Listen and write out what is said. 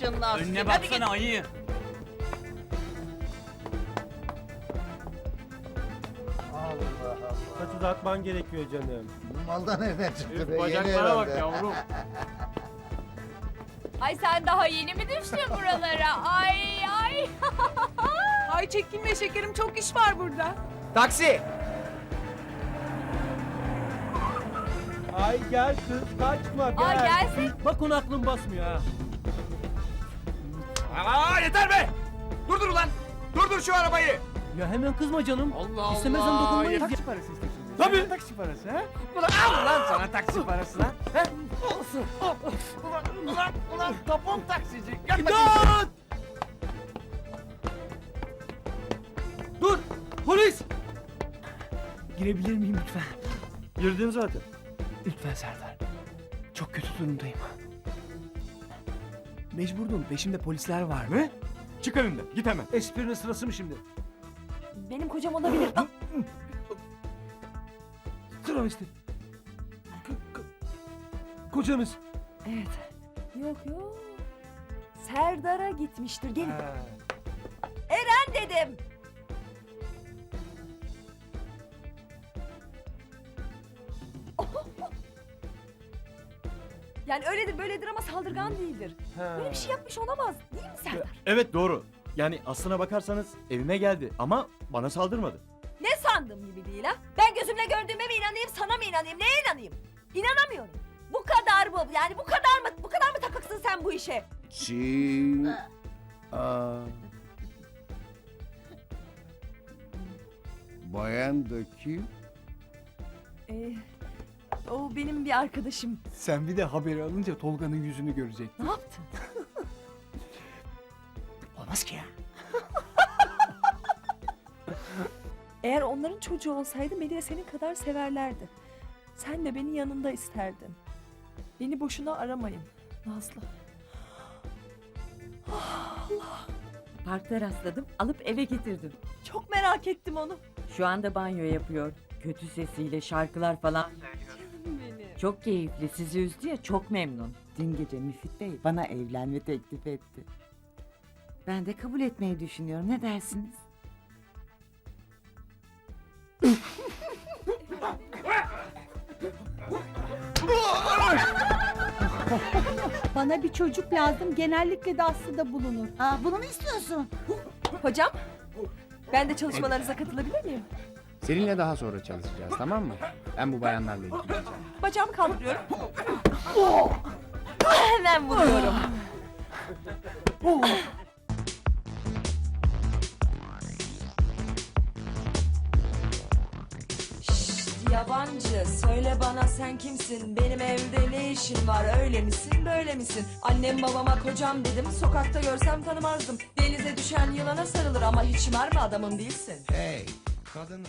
Canlar. Önüne baksana ayı. Saç uzatman gerekiyor canım. Bu malda nereden çıktı be? Yeni Bacaklara bak herhalde. yavrum. Ay sen daha yeni mi düştün buralara? Ay ay. Ay çekinme şekerim çok iş var burada. Taksi! Ay gel kız kaçma gel. Ay gelsin. Bak onu aklım basmıyor ha. Aa yeter be! Durdur ulan! Durdur şu arabayı! Ya hemen kızma canım. Allah İstemezsen Allah! dokunmayız. Ya- ya. parası istiyorsun. Tabii. Taksi parası ha? Ulan al lan sana taksi parası lan. He? Ulan, ulan, ulan topum taksici. Gel. İmdat! Dur! Polis! Girebilir miyim lütfen? Girdin zaten. Lütfen Serdar. Çok kötü durumdayım. Mecburdum. Peşimde polisler var. Ne? Çık önümden. Git hemen. Esprinin sırası mı şimdi? Benim kocam olabilir. Ah, Travesti. K- k- kocanız. Evet. Yok yok. Serdar'a gitmiştir. Gelin. Ben dedim. Yani öyledir böyledir ama saldırgan değildir. Böyle bir şey yapmış olamaz. Değil mi Serdar? Evet doğru. Yani aslına bakarsanız evime geldi ama bana saldırmadı. Ne sandığım gibi değil ha? Ben gözümle gördüğüme mi inanayım, sana mı inanayım, neye inanayım? İnanamıyorum. Bu kadar mı? Yani bu kadar mı? Bu kadar mı takıksın sen bu işe? Çiğ. Aa. Bayan da kim? Ee, o benim bir arkadaşım. Sen bir de haberi alınca Tolga'nın yüzünü görecek. Ne yaptın? Olmaz ki ya. Eğer onların çocuğu olsaydı beni de senin kadar severlerdi. Sen de beni yanında isterdin. Beni boşuna aramayın Nazlı. Parkta rastladım. Alıp eve getirdim. Çok merak ettim onu. Şu anda banyo yapıyor. Kötü sesiyle şarkılar falan söylüyor. Çok keyifli. Sizi üzdü ya çok memnun. Dün gece Müfit Bey bana evlenme teklif etti. Ben de kabul etmeyi düşünüyorum. Ne dersiniz? Bana bir çocuk lazım. Genellikle de Aslı'da bulunur. Aa, bunu mu istiyorsun? Hocam, ben de çalışmalarınıza katılabilir miyim? Seninle daha sonra çalışacağız tamam mı? Ben bu bayanlarla ilgileneceğim. Bacağımı kaldırıyorum. Hemen vuruyorum. Şşt, Yabancı söyle bana sen kimsin benim evde ne işin var öyle misin böyle misin annem babama kocam dedim sokakta görsem tanımazdım denize düşen yılana sarılır ama hiç mermi adamın değilsin Hey kadınım